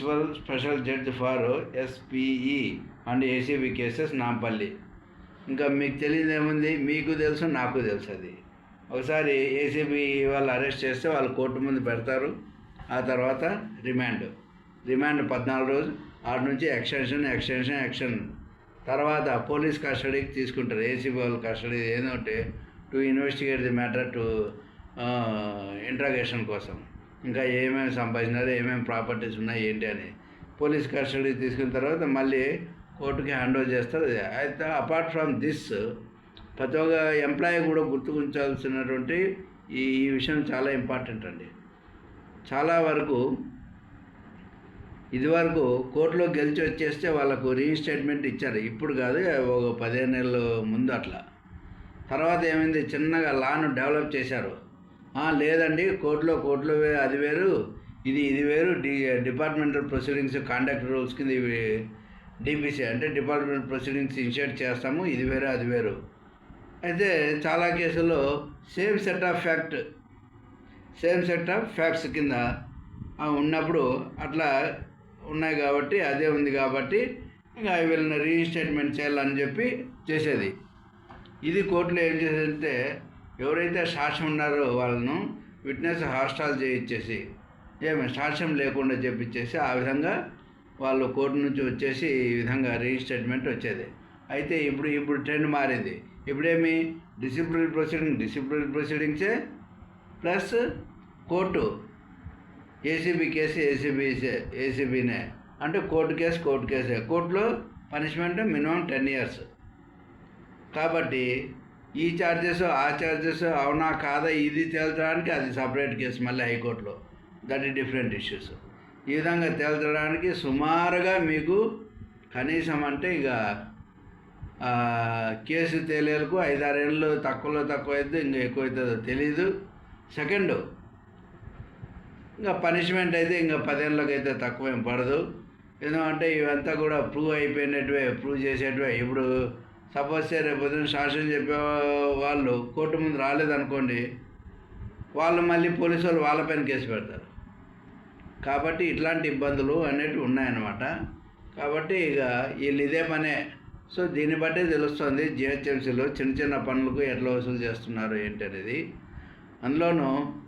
Special special judge for SPE and ACB cases Nampally ఇంకా మీకు తెలియదు ఏముంది? మీకు తెలుసు నాకు తెలుసు అది. ఒకసారి ఏసీబీ వాళ్ళు అరెస్ట్ చేస్తే వాళ్ళు కోర్టు ముందు పెడతారు. ఆ తర్వాత రిమాండ్. రిమాండ్ పద్నాలుగు రోజులు. ఆడ నుంచి ఎక్స్టెన్షన్ ఎక్స్టెన్షన్ ఎక్షన్ తర్వాత పోలీస్ కస్టడీకి తీసుకుంటారు. ఏసీబీ వాళ్ళు కస్టడీ ఏంటంటే to investigate the matter to interrogation కోసం. ఇంకా ఏమేమి సంపాదించినారు ఏమేమి ప్రాపర్టీస్ ఉన్నాయి ఏంటి అని పోలీస్ కస్టడీ తీసుకున్న తర్వాత మళ్ళీ కోర్టుకి హ్యాండ్ ఓవర్ చేస్తారు. అయితే అపార్ట్ ఫ్రమ్ దిస్ ప్రతి ఒక్క ఎంప్లాయీ కూడా గుర్తుకుంచాల్సినటువంటి ఈ ఈ విషయం చాలా ఇంపార్టెంట్ అండి. చాలా వరకు ఇదివరకు కోర్టులో గెలిచి వచ్చేస్తే వాళ్ళకు రీఇన్స్టేట్మెంట్ ఇచ్చారు. ఇప్పుడు కాదు ఒక పదిహేను నెలల ముందు అట్లా. తర్వాత ఏమైంది చిన్నగా లాను డెవలప్ చేశారు. లేదండి కోర్టులో కోర్టులో అది వేరు. ఇది ఇది వేరు. D departmental proceedings conduct rules కింద ఇవి డిపిసి అంటే డిపార్ట్మెంట్ ప్రొసీడింగ్స్ ఇనిషియేట్ చేస్తాము. ఇది వేరు అది వేరు. అయితే చాలా కేసుల్లో same set of fact same set of facts కింద ఉన్నప్పుడు అట్లా ఉన్నాయి కాబట్టి అదే ఉంది కాబట్టి ఇంకా వీళ్ళని రీఇన్స్టేట్మెంట్ చేయాలని చెప్పి చేసేది. ఇది కోర్టులో ఏం చేసేదంటే ఎవరైతే సాక్ష్యం ఉన్నారో వాళ్ళను విట్నెస్ హాస్టల్ చేయించేసి ఏమి సాక్ష్యం లేకుండా చెప్పించేసి ఆ విధంగా వాళ్ళు కోర్టు నుంచి వచ్చేసి ఈ విధంగా రీస్టేట్మెంట్ వచ్చేది. అయితే ఇప్పుడు ఇప్పుడు ట్రెండ్ మారింది. ఇప్పుడేమి? Discipline proceeding discipline ప్రొసీడింగ్సే plus court. ACB case ACB ఏసీబీనే. అంటే కోర్టు కేసు కోర్టు కేసే. కోర్టులో పనిష్మెంట్ మినిమం టెన్ ఇయర్స్. కాబట్టి ఈ ఛార్జెస్ ఆ ఛార్జెస్ అవునా కాదా ఇది తేల్చడానికి అది సపరేట్ కేసు మళ్ళీ హైకోర్టులో. దట్ ఈ డిఫరెంట్ ఇష్యూస్ ఈ విధంగా తేల్చడానికి సుమారుగా మీకు కనీసం అంటే ఇక కేసు తేలేలకు ఐదారేళ్ళు తక్కువలో తక్కువ అయితే ఇంకా ఎక్కువ అవుతుందో తెలీదు. సెకండ్ ఇంకా పనిష్మెంట్ అయితే ఇంకా పదేళ్ళకి అయితే తక్కువ ఏం పడదు. ఎందుకంటే ఇవంతా కూడా ప్రూవ్ అయిపోయినట్టువే ప్రూవ్ చేసేటివే ఇప్పుడు సపోజ్ రేపు పొద్దున సాక్ష్యం చెప్పే వాళ్ళు కోర్టు ముందు రాలేదనుకోండి వాళ్ళు మళ్ళీ పోలీసు వాళ్ళు వాళ్ళపైన కేసు పెడతారు. కాబట్టి ఇట్లాంటి ఇబ్బందులు అనేటివి ఉన్నాయన్నమాట. కాబట్టి ఇక వీళ్ళు ఇదే పనే. సో దీన్ని బట్టే తెలుస్తుంది జిహెచ్ఎంసీలో చిన్న చిన్న పనులకు ఎట్లా వసూలు చేస్తున్నారు ఏంటి అనేది అందులోనూ